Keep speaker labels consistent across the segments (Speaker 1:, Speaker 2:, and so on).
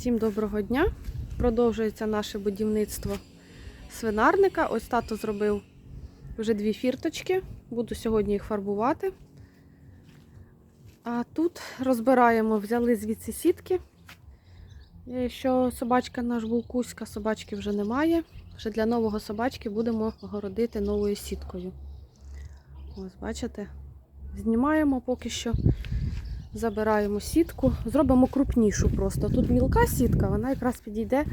Speaker 1: Всім доброго дня. Продовжується наше будівництво свинарника. Ось тато зробив вже дві фірточки. Буду сьогодні їх фарбувати. А тут розбираємо, взяли звідси сітки. Е, Що собачка наш Булкуська, собачки вже немає. Вже для нового собачки будемо огородити новою сіткою. Ось, бачите? Знімаємо поки що. Забираємо сітку, зробимо крупнішу просто. Тут мілка сітка, вона якраз підійде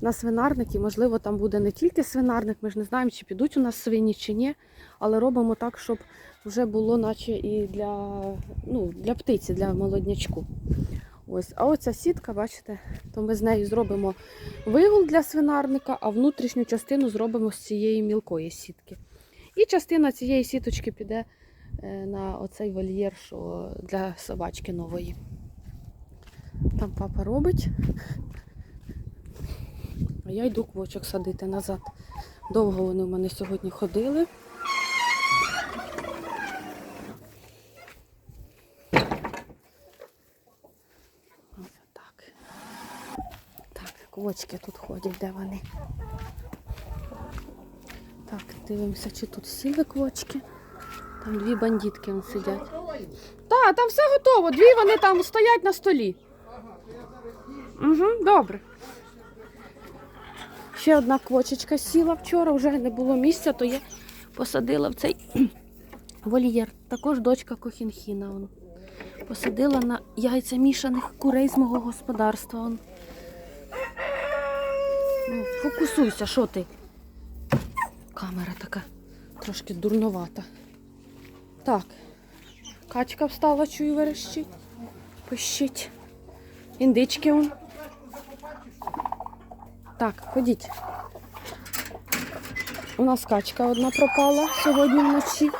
Speaker 1: на свинарник і, можливо, там буде не тільки свинарник, ми ж не знаємо, чи підуть у нас свині, чи ні. Але робимо так, щоб вже було наче і для, ну, для птиці, для молоднячку. Ось. А оця сітка, бачите, то ми з нею зробимо вигул для свинарника, а внутрішню частину зробимо з цієї мілкої сітки. І частина цієї сіточки піде на оцей вольєр, що для собачки нової. Там папа робить. А я йду квочок садити назад. Довго вони в мене сьогодні ходили. Так, квочки тут ходять, де вони. Так, дивимося, чи тут сіли квочки. Там дві бандитки вон сидять. Так, там все готово. Дві вони там стоять на столі. Угу, добре. Ще одна квочечка сіла вчора, вже не було місця, то я посадила в цей вольєр. Також дочка Кохінхіна. Он. Посадила на яйця мішаних курей з мого господарства. Он. Ну, фокусуйся, що ти? Камера така трошки дурновата. Так, качка встала, чую, верещить. Пищить. Індички он. Так, ходіть. У нас качка одна пропала сьогодні вночі.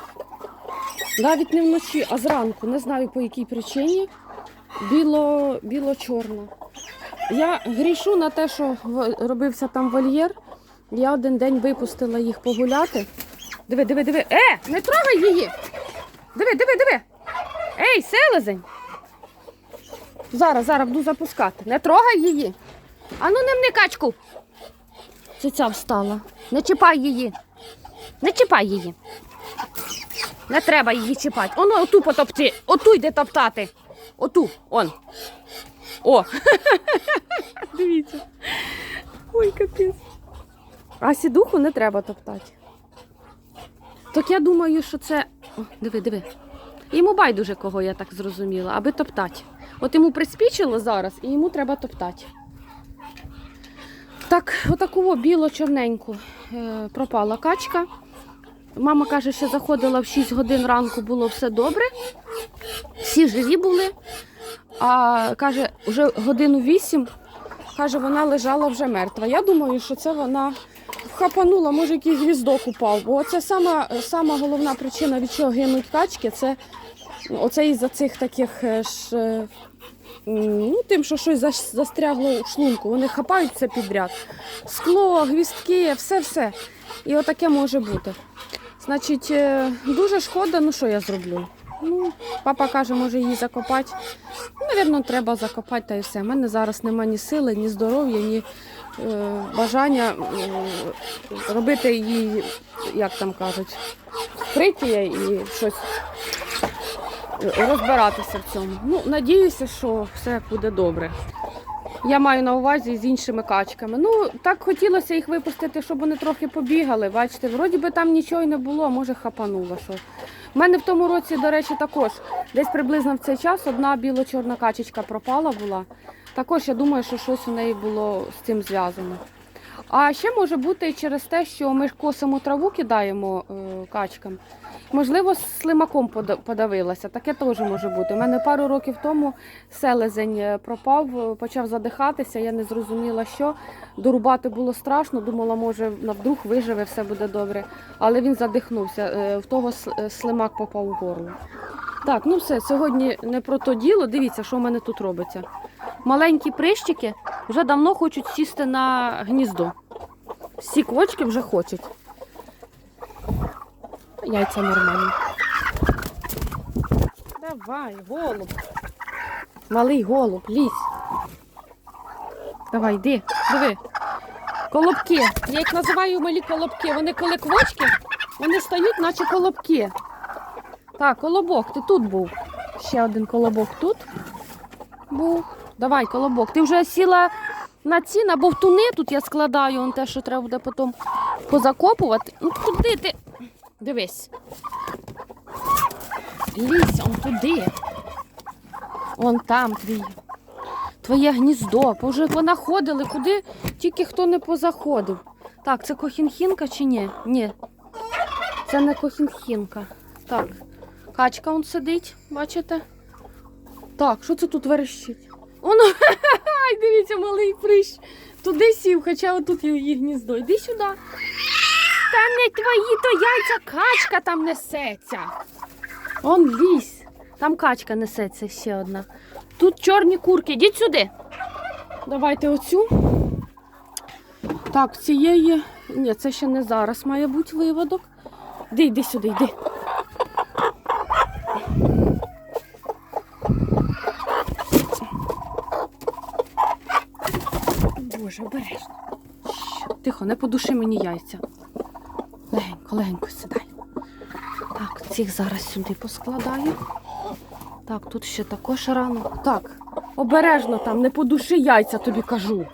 Speaker 1: Навіть не вночі, а зранку. Не знаю по якій причині. Біло, біло-чорна. Я грішу на те, що робився там вольєр. Я один день випустила їх погуляти. Диви, диви, диви. Е, не трогай її! Диви, диви, диви. Ей, селезень. Зараз, зараз буду запускати. Не трогай її. Ану, не мни качку. Циця встала. Не чіпай її. Не чіпай її. Не треба її чіпати. Оно оту потопти. Оту йде топтати. Оту. Он. О. Дивіться. Ой, капець. А сідуху не треба топтати. Так я думаю, що це. О, диви, диви. Йому байдуже кого, я так зрозуміла, аби топтати. От йому приспічило зараз, і йому треба топтати. Так, отаку біло-чорненьку е, пропала качка. Мама каже, що заходила в 6 годин ранку, було все добре. Всі живі були. А каже, вже годину 8, каже, вона лежала вже мертва. Я думаю, що це вона вхапанула, може, якийсь гвіздок упав. Бо це сама, сама головна причина, від чого гинуть качки, це оце із-за цих таких е, ж. е, Ну, тим, що щось зас- застрягло у шлунку. Вони хапають все підряд. Скло, гвістки, все-все. І отаке може бути. Значить, е, дуже шкода, ну що я зроблю? Ну, папа каже, може її закопати. Навірно, треба закопати та й все. У мене зараз немає ні сили, ні здоров'я, ні е, бажання е, робити її, як там кажуть, вкриття і щось е, розбиратися в цьому. Ну, надіюся, що все буде добре. Я маю на увазі з іншими качками. Ну, так хотілося їх випустити, щоб вони трохи побігали. Бачите, вроді би там нічого й не було, може хапануло що. У мене в тому році, до речі, також десь приблизно в цей час одна біло-чорна качечка пропала була. Також я думаю, що щось у неї було з цим зв'язано. А ще може бути через те, що ми ж косимо траву кидаємо е, качкам. Можливо, слимаком пода- подавилася. Таке теж може бути. У мене пару років тому селезень е, пропав, е, почав задихатися, я не зрозуміла, що. Дорубати було страшно, думала, може, на вдруг виживе, все буде добре. Але він задихнувся. В того слимак попав у горло. Так, ну все, сьогодні не про то діло. Дивіться, що в мене тут робиться. Маленькі прищики вже давно хочуть сісти на гніздо. Всі квочки вже хочуть. Яйця нормальні. Давай, голуб. Малий голуб, лізь. Давай, йди, диви. Колобки. Я їх називаю малі колобки. Вони коли квочки, вони стають, наче колобки. Так, колобок, ти тут був. Ще один колобок тут був. Давай, колобок. Ти вже сіла на ці, на бовтуни. Тут я складаю он те, що треба буде потім позакопувати. Ну куди ти? Дивись. Лізь, он туди. Вон там твій. Твоє гніздо. Вже понаходили, куди тільки хто не позаходив. Так, це кохінхінка чи ні? Ні. Це не кохінхінка. Так. Качка он сидить, бачите? Так, що це тут верещить? Воно, ай, дивіться, малий прищ. Туди сів, хоча отут її гніздо. Йди сюди. Та не твої то яйця, качка там несеться. Он лізь. Там качка несеться ще одна. Тут чорні курки. Йдіть сюди. Давайте оцю. Так, цієї. Ні, це ще не зараз має бути виводок. Йди, йди сюди, йди. Боже, обережно. Тихо, не подуши мені яйця. Легенько, легенько сідай. Так, цих зараз сюди поскладаю. Так, тут ще також рано. Так, обережно там, не подуши яйця, тобі кажу.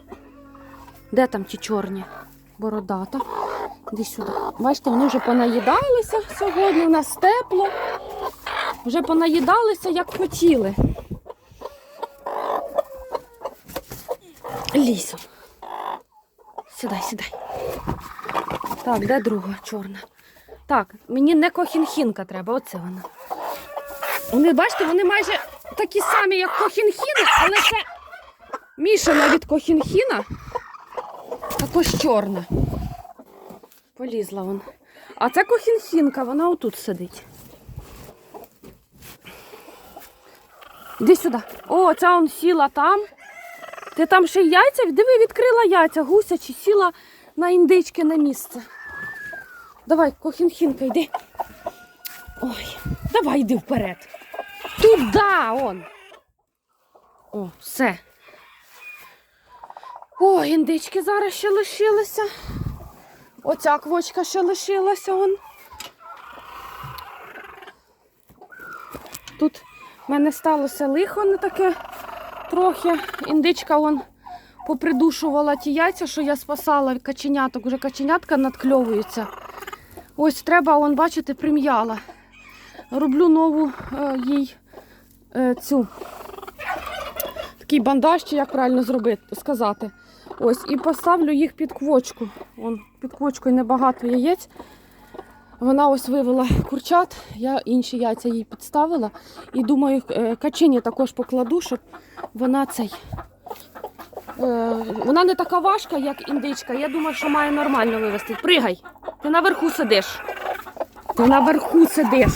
Speaker 1: Де там ті чорні? Бородата. Іди сюди. Бачите, вони вже понаїдалися сьогодні, у нас тепло. Вже понаїдалися, як хотіли. Лізо. Сідай, сідай. Так, де друга чорна? Так, мені не кохінхінка треба, оце вона. Вони, бачите, вони майже такі самі, як кохінхіни, але це мішана від кохінхіна, також чорна. Полізла вона. А це кохінхінка, вона отут сидить. Іди сюди. О, ця он сіла там. Ти там ще й яйця? Диви, відкрила яйця, гусячі, сіла на індички на місце. Давай, кохінхінка, йди. Ой, давай йди вперед. Туда он. О, все. О, індички зараз ще лишилися. Оця квочка ще лишилася он. Тут в мене сталося лихо не таке трохи. Індичка он попридушувала ті яйця, що я спасала каченяток. Уже каченятка надкльовуються. Ось треба, он, бачите, прим'яла. Роблю нову е, їй е, цю такий бандаж, чи як правильно зробити, сказати. Ось, і поставлю їх під квочку. Вон, під квочкою небагато яєць. Вона ось вивела курчат, я інші яйця їй підставила. І думаю, е, качині також покладу, щоб вона цей. Е, Вона не така важка, як індичка. Я думаю, що має нормально вивести. Пригай. Ти наверху сидиш. Ти наверху сидиш.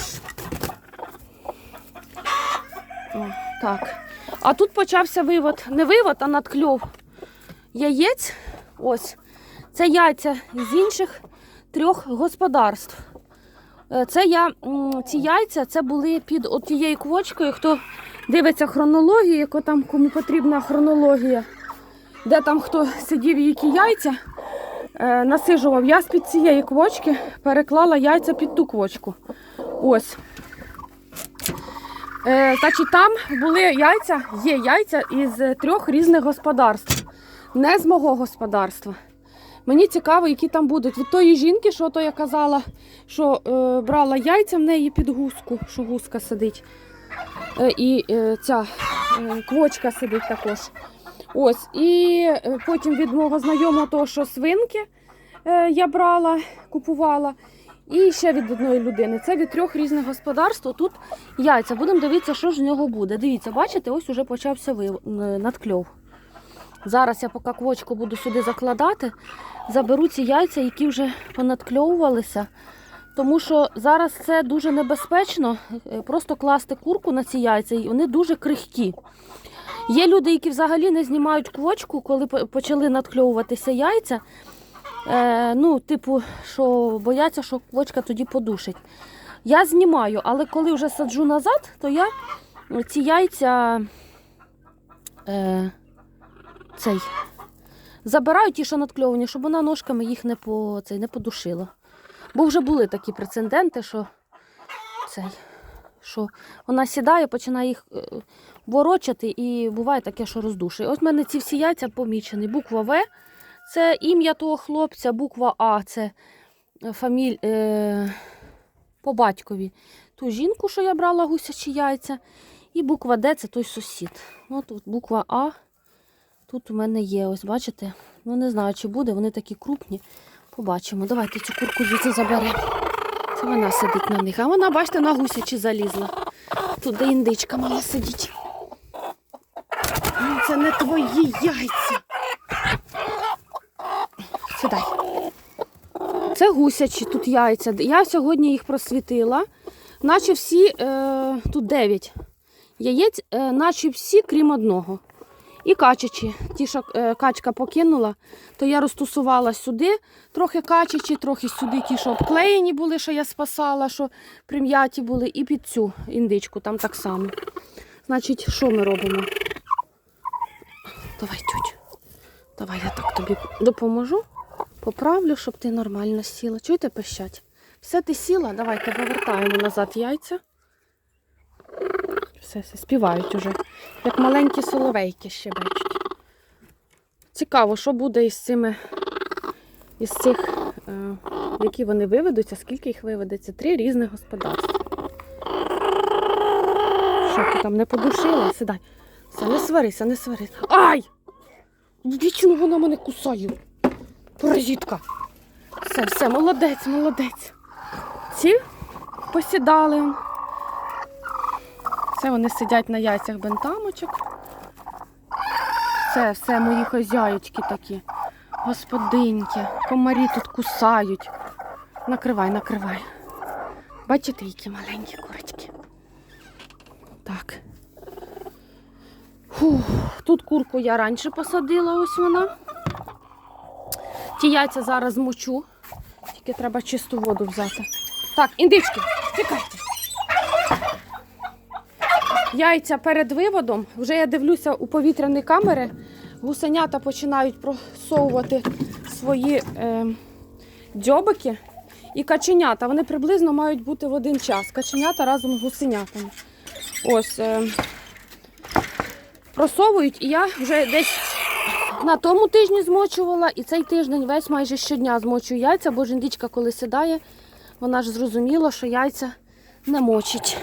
Speaker 1: О, так. А тут почався вивод. Не вивод, а надкльов яєць. Ось. Це яйця з інших трьох господарств. Е, Це я, ці яйця це були під тією квочкою. Хто дивиться хронологію, яка там кому потрібна хронологія, де там хто сидів які яйця е, насижував. Я з-під цієї квочки переклала яйця під ту квочку. Ось. Е, значить, там були яйця, є яйця із трьох різних господарств. Не з мого господарства. Мені цікаво, які там будуть. Від тої жінки, що то я казала, що е, брала яйця в неї під гуску, що гуска сидить. Е, і е, ця е, квочка сидить також. Ось. І е, потім від мого знайомого, того, що свинки е, я брала, купувала. І ще від одної людини. Це від трьох різних господарств. Тут яйця. Будемо дивитися, що ж з нього буде. Дивіться, бачите, ось уже почався е, надкльов. Зараз я поки квочку буду сюди закладати, заберу ці яйця, які вже понадкльовувалися. Тому що зараз це дуже небезпечно, е, просто класти курку на ці яйця, і вони дуже крихкі. Є люди, які взагалі не знімають квочку, коли почали надкльовуватися яйця. Е, ну, типу, що бояться, що квочка тоді подушить. Я знімаю, але коли вже саджу назад, то я ці яйця е, цей, забираю ті, що надкльовані, щоб вона ножками їх не, по, цей, не подушила. Бо вже були такі прецеденти, що, цей, що вона сідає, починає їх е, ворочати, і буває таке, що роздушує. Ось в мене ці всі яйця помічені. Буква В це ім'я того хлопця, буква А це фаміль, е, по батькові. Ту жінку, що я брала гусячі яйця. І буква Д це той сусід. От тут буква А. Тут у мене є, ось бачите? Ну не знаю, чи буде, вони такі крупні. Побачимо. Давайте цю курку звідси заберемо. Це вона сидить на них. А вона, бачите, на гусячі залізла. Тут де індичка мала сидіти. Ну, Це не твої яйця. Сідай. Це гусячі тут яйця. Я сьогодні їх просвітила. Наче всі, е, тут 9 яєць, е, наче всі, крім одного. І качачі. Ті, що е, качка покинула, то я розтусувала сюди, трохи качачі, трохи сюди ті, що обклеєні були, що я спасала, що прим'яті були, і під цю індичку там так само. Значить, що ми робимо? Давай, тють. Давай я так тобі допоможу. Поправлю, щоб ти нормально сіла. Чуєте пищать? Все ти сіла, давайте вивертаємо назад яйця. Все, все, співають уже. Як маленькі соловейки ще бачать. Цікаво, що буде із цими, із цих, е, які вони виведуться, скільки їх виведеться. Три різних господарства. Що ти там не подушила? Сідай. Все, не сварися, не сварися. Ай! Вічно вона мене кусає. Паразитка. Все, все, молодець, молодець. Ці посідали. Це вони сидять на яйцях бентамочок. Це все мої хазяючки такі. Господинки. Комарі тут кусають. Накривай, накривай. Бачите, які маленькі курочки. Так. Фух, тут курку я раніше посадила, ось вона. Ті яйця зараз змочу. Тільки треба чисту воду взяти. Так, індички, тікайте. Яйця перед виводом. Вже я дивлюся у повітряні камери. Гусенята починають просовувати свої е, дзьобики. І каченята. Вони приблизно мають бути в один час. Каченята разом з гусенятами. Ось. Е, просовують, і я вже десь на тому тижні змочувала, і цей тиждень весь майже щодня змочую яйця, бо жіндічка, коли сідає, вона ж зрозуміла, що яйця не мочить.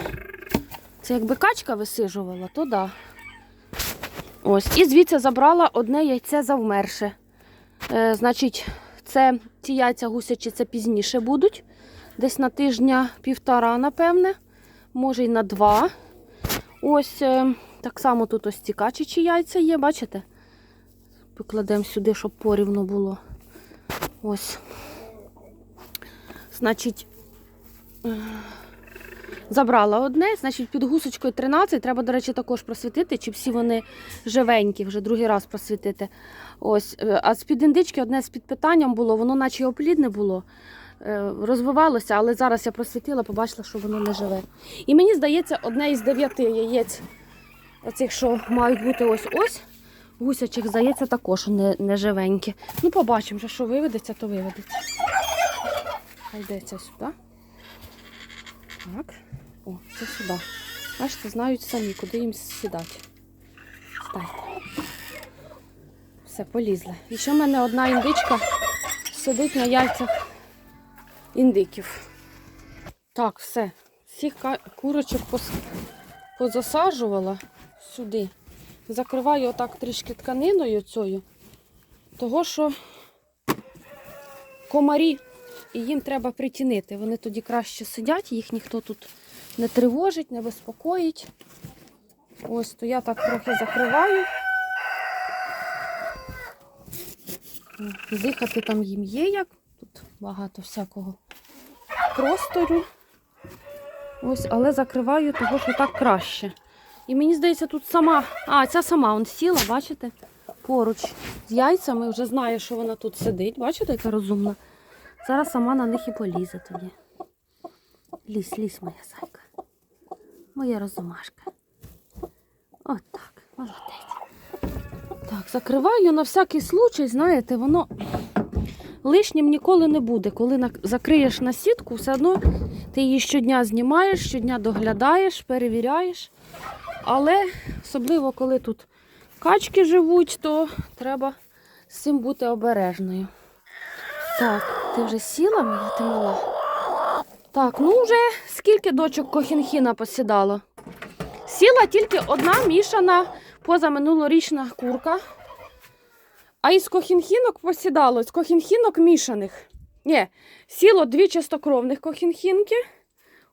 Speaker 1: Це якби качка висижувала, то да. Ось. І звідси забрала одне яйце завмерше. Е, значить, це ці яйця гусячі це пізніше будуть. Десь на тижня півтора, напевне, може й на два. Ось е, так само тут ось ці качачі яйця є, бачите? Покладемо сюди, щоб порівно було. Ось. Значить, е, забрала одне, значить, під гусочкою 13. Треба, до речі, також просвітити, чи всі вони живенькі, вже другий раз просвітити. Ось. е, А з-під індички одне з під питанням було, воно наче оплідне було. е, Розвивалося, але зараз я просвітила, побачила, що воно не живе. І мені здається, одне із дев'яти яєць, оцих, що мають бути ось ось, гусячих, здається, також не, не живенькі. Ну, побачимо, що виведеться, то виведеться. Йдеться сюди. Так. О, це сюди. Бачите, знають самі, куди їм сідати. Стайте. Все, полізли. І ще в мене одна індичка сидить на яйцях індиків. Так, все. Всіх курочок позасаджувала сюди. Закриваю отак трішки тканиною цією, того що комарі, і їм треба притінити. Вони тоді краще сидять, їх ніхто тут не тривожить, не безпокоїть. Ось, то я так трохи закриваю. Дихати там їм є як. Тут багато всякого простору. Ось, але закриваю того, що так краще. І мені здається, тут сама. А, ця сама он сіла, бачите? Поруч з яйцями вже знає, що вона тут сидить. Бачите, яка розумна. Зараз сама на них і полізе тоді. Лізь, лізь, моя зайка. Моя розумашка. От так, молодець. Так, закриваю на всякий случай, знаєте, воно лишнім ніколи не буде. Коли закриєш на сітку, все одно ти її щодня знімаєш, щодня доглядаєш, перевіряєш. Але особливо, коли тут качки живуть, то треба з цим бути обережною. Так, ти вже сіла моя ти мала? Так, ну вже скільки дочок кохінхіна посідало? Сіла тільки одна мішана позаминулорічна курка. А із кохінхінок посідало, з кохінхінок мішаних. Ні, сіло дві чистокровних кохінхінки.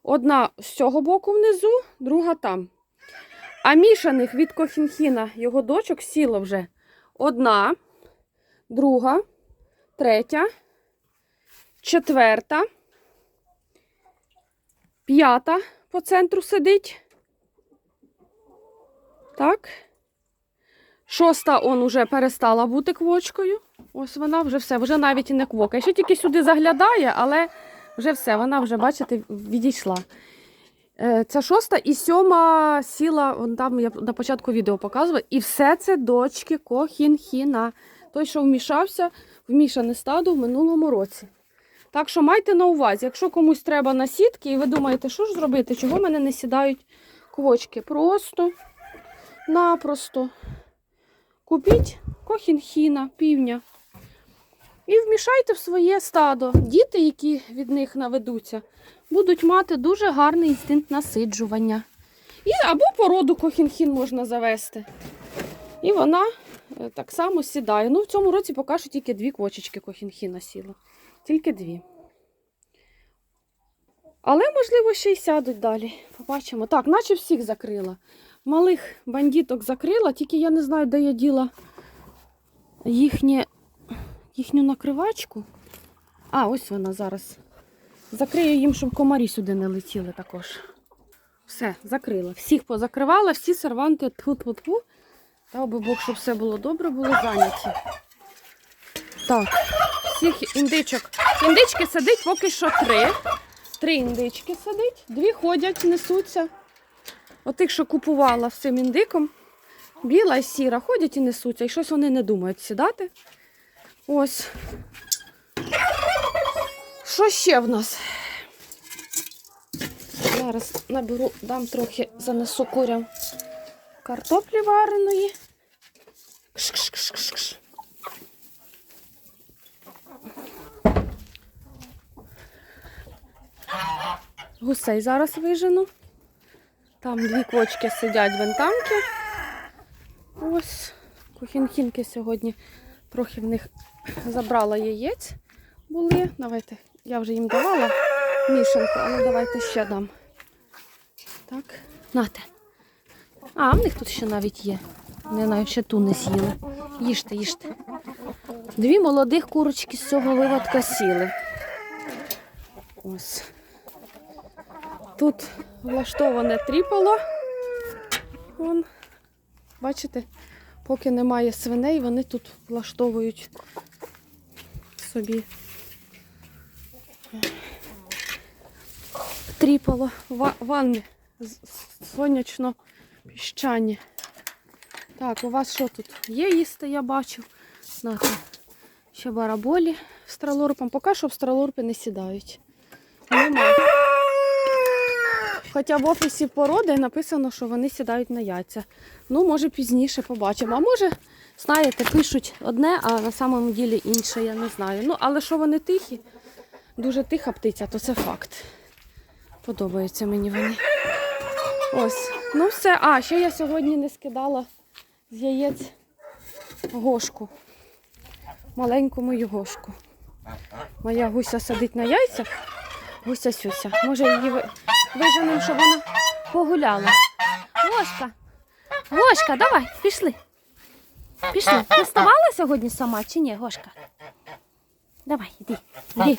Speaker 1: Одна з цього боку внизу, друга там. А мішаних від кохінхіна його дочок сіло вже одна, друга, третя, четверта, п'ята по центру сидить. Так. Шоста он уже перестала бути квочкою. Ось вона вже все, вже навіть і не квокає. Ще тільки сюди заглядає, але вже все, вона вже, бачите, відійшла. Е, Ця шоста і сьома сіла, вон там я на початку відео показувала, і все це дочки Кохінхіна. Той, що вмішався в мішане стадо в минулому році. Так що майте на увазі, якщо комусь треба на сітки, і ви думаєте, що ж зробити, чого в мене не сідають квочки? Просто, напросто. Купіть кохінхіна, півня. І вмішайте в своє стадо. Діти, які від них наведуться, будуть мати дуже гарний інстинкт насиджування. І або породу кохінхін можна завести. І вона е, так само сідає. Ну, в цьому році поки що тільки дві квочечки кохінхіна сіло. Тільки дві. Але, можливо, ще й сядуть далі. Побачимо. Так, наче всіх закрила. Малих бандіток закрила, тільки я не знаю, де я діла їхнє, їхню накривачку. А, ось вона зараз. Закрию їм, щоб комарі сюди не летіли також. Все, закрила. Всіх позакривала, всі серванти тьфу-тьфу-тьфу. Дав би Бог, щоб все було добре, були зайняті. Так, всіх індичок. Індички сидить поки що три. Три індички сидить, дві ходять, несуться. Отих, що купувала цим індиком, біла і сіра, ходять і несуться. І щось вони не думають сідати. Ось. Що ще в нас? Зараз наберу, дам трохи, занесу курям картоплі вареної. Кш-кш-кш-кш-кш. Гусей зараз вижену. Там дві квочки сидять вентамки. Ось. Кухінхінки сьогодні трохи в них забрала яєць. Були. Давайте, я вже їм давала мішанку, але давайте ще дам. Так, нате. А, в них тут ще навіть є. Не знаю, ще ту не з'їли. Їжте, їжте. Дві молодих курочки з цього виводка сіли. Ось. Тут влаштоване тріпало. Вон, бачите, поки немає свиней, вони тут влаштовують собі тріпало ванни сонячно піщані. Так, у вас що тут? Є їсти, я бачу. Знаєте, ще бараболі з тралорпом. Поки що в не сідають. Немає. Хоча в офісі породи написано, що вони сідають на яйця. Ну, може, пізніше побачимо. А може, знаєте, пишуть одне, а на самому ділі інше, я не знаю. Ну, але що вони тихі, дуже тиха птиця, то це факт. Подобаються мені вони. Ось. Ну все. А, ще я сьогодні не скидала з яєць гошку. Маленьку мою гошку. Моя гуся сидить на яйцях. Гуся Сюся. Може її виженемо, щоб вона погуляла. Гошка. Гошка, давай, пішли. Пішли. Ти вставала сьогодні сама чи ні, Гошка? Давай, іди. Іди,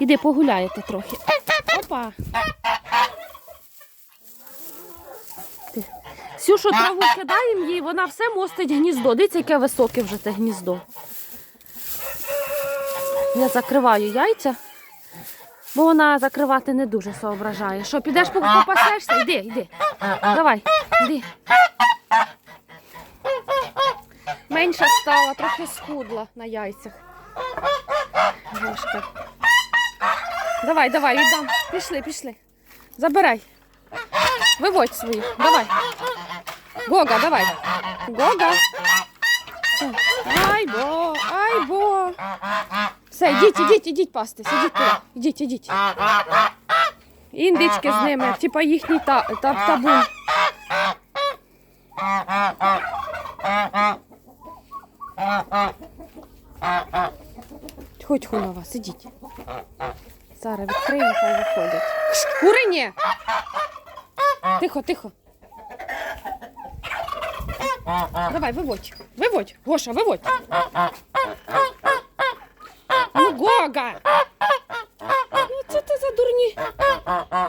Speaker 1: іди погуляєте трохи. Опа. Ти. Сюшу траву кидаємо їй, вона все мостить гніздо. Дивіться, яке високе вже це гніздо. Я закриваю яйця, бо вона закривати не дуже соображає. Що, підеш попасешся? Йди, йди. Давай, йди. Менша стала, трохи схудла на яйцях. Гошка. Давай, давай, віддам. Пішли, пішли. Забирай. Виводь свою. Давай. Гога, давай. Гога. Ай бо, ай бо. Все, йдіть, ідіть, ідіть пастись, ідіть туди. Ідіть, ідіть. Індички з ними, типа їхній та, та, табун. Тьху, тьху на вас, ідіть. Зараз відкриємо, хай виходять. Кш, Курині! Тихо, тихо. Давай, виводь. Виводь. Гоша, виводь. Ну, Ну, це ти за дурні.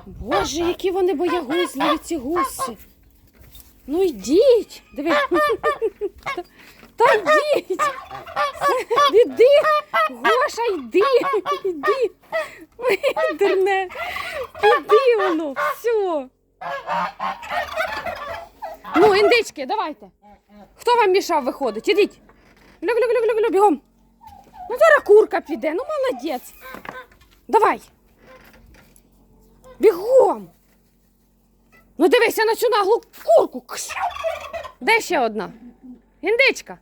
Speaker 1: Боже, які вони боягузливі, ці гуси. Ну йдіть. Диви. Та- йдіть. Іди. Гоша, йди. Йди. Дурне. Іди воно. Все. Ну, індички, давайте. Хто вам мішав виходить? Ідіть. Люк, бігом. Ну, зараз курка піде, ну молодець. Давай. Бігом. Ну дивися на цю наглу курку. Де ще одна? Індичка.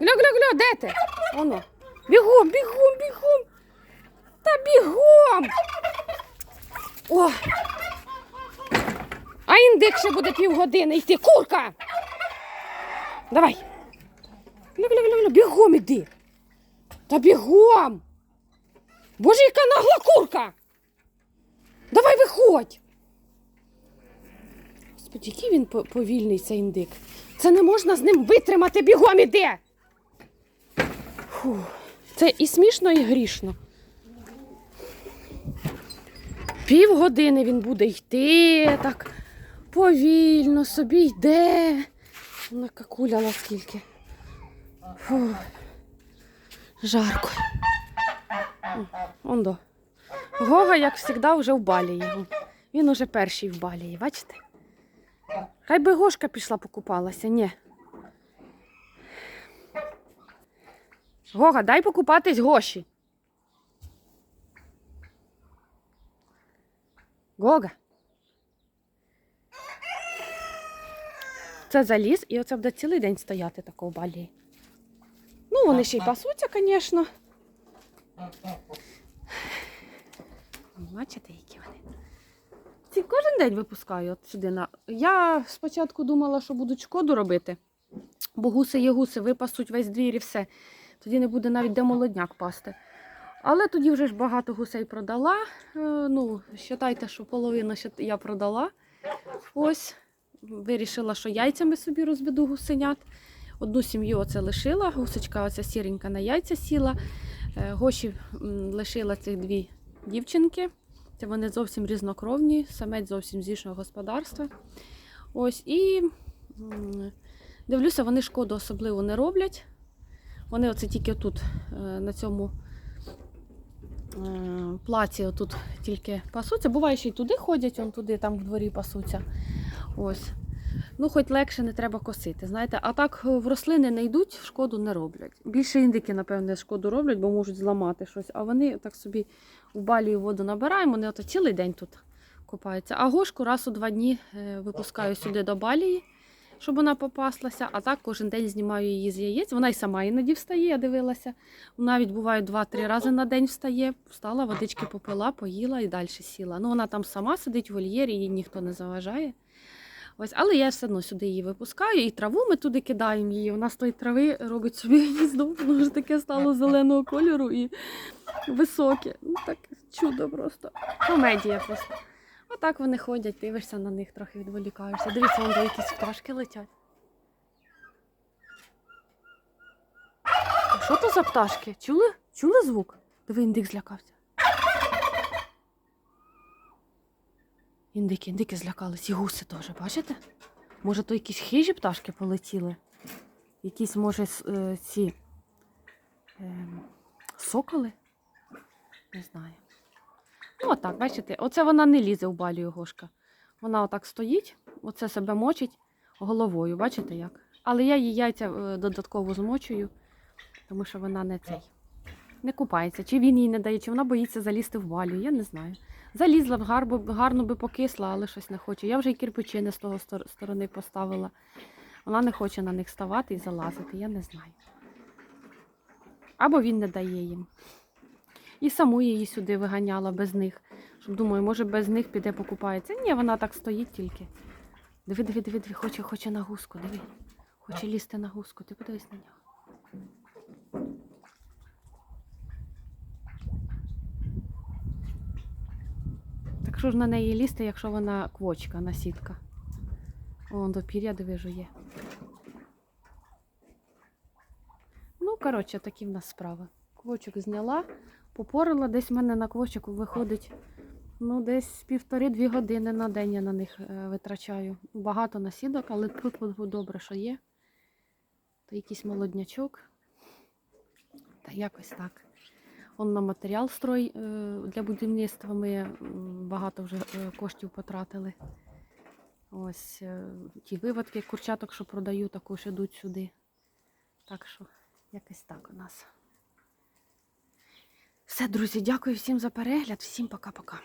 Speaker 1: Глю-глю-глю, де ти? Оно. Бігом, бігом, бігом. Та бігом. О. А індик ще буде півгодини йти. Курка. Давай. Глю-глю-глю, бігом іди. Та бігом. Боже, яка нагла курка. Давай виходь. Господи, який він повільний цей індик. Це не можна з ним витримати бігом іде. Фу. Це і смішно, і грішно. Півгодини він буде йти, так повільно собі йде. Накакуляла скільки. Фу. Жарко. Ондо. Гога, як завжди, вже в балії. Він уже перший в балії, бачите? Хай би Гошка пішла покупалася, ні. Гога, дай покупатись Гоші. Гога. Це заліз, і оце буде цілий день стояти такого балії. Ну, вони ще й пасуться, звісно. Бачите, які вони. Ці кожен день випускаю от сюди. На... Я спочатку думала, що будуть шкоду робити, бо гуси є гуси, випасуть весь двір і все. Тоді не буде навіть де молодняк пасти. Але тоді вже ж багато гусей продала. Е, Ну, вважайте, що половину я продала. Ось. Вирішила, що яйцями собі розведу гусенят. Одну сім'ю оце лишила, гусечка оця сіренька на яйця сіла. Е, Гоші лишила цих дві дівчинки. Це вони зовсім різнокровні, самець зовсім з іншого господарства. Ось і дивлюся, вони шкоду особливо не роблять. Вони оце тільки тут, е, на цьому е, плаці, отут тільки пасуться. Буває, що й туди ходять, он туди, там в дворі пасуться. Ось. Ну, хоч легше не треба косити. Знаєте, а так е, в рослини не йдуть, шкоду не роблять. Більше індики, напевне, шкоду роблять, бо можуть зламати щось. А вони так собі в балію воду набираємо, вони ото цілий день тут купаються. А гошку раз у два дні е, випускаю сюди до балії, щоб вона попаслася. А так кожен день знімаю її з яєць. Вона й сама іноді встає, я дивилася. Навіть буває два-три рази на день встає. Встала, водички попила, поїла і далі сіла. Ну, вона там сама сидить в вольєрі, їй ніхто не заважає. Ось, але я все одно сюди її випускаю, і траву ми туди кидаємо її. Вона з тої трави робить собі гніздо, воно ж таке стало зеленого кольору і високе. Ну так чудо просто. Комедія просто. Отак вони ходять, дивишся на них, трохи відволікаєшся. Дивіться, вон якісь пташки летять. А що то за пташки? Чули? Чули звук? Диви, індик злякався. Індики, індики злякались, і гуси теж, бачите? Може, то якісь хижі пташки полетіли? Якісь, може, е, ці е, соколи? Не знаю. Ну, отак, бачите, оце вона не лізе в балію гошка. Вона отак стоїть, оце себе мочить головою. Бачите як? Але я їй яйця е, додатково змочую, тому що вона не цей. Не купається. Чи він їй не дає, чи вона боїться залізти в валю, я не знаю. Залізла б гарно, гарно би покисла, але щось не хоче. Я вже й кирпичини з того сторони поставила. Вона не хоче на них ставати і залазити, я не знаю. Або він не дає їм. І саму її сюди виганяла без них. Щоб думаю, може без них піде покупається. Ні, вона так стоїть тільки. Диви, диви, диви, диви, хоче, хоче на гуску, диви. Хоче лізти на гуску, ти подивись на нього. Так що ж на неї лізти, якщо вона квочка, насідка. Вон до пір'я диви жує. Ну, коротше, такі в нас справи. Квочок зняла, попорила, десь в мене на квочок виходить ну, десь півтори-дві години на день я на них е, витрачаю. Багато насідок, але тут добре, що є. То якийсь молоднячок. Та якось так. Он на матеріал строй е, для будівництва ми багато вже е, коштів потратили. Ось е, ті виводки курчаток, що продаю, також ідуть сюди. Так що, якось так у нас. Все, друзі, дякую всім за перегляд. Всім пока-пока.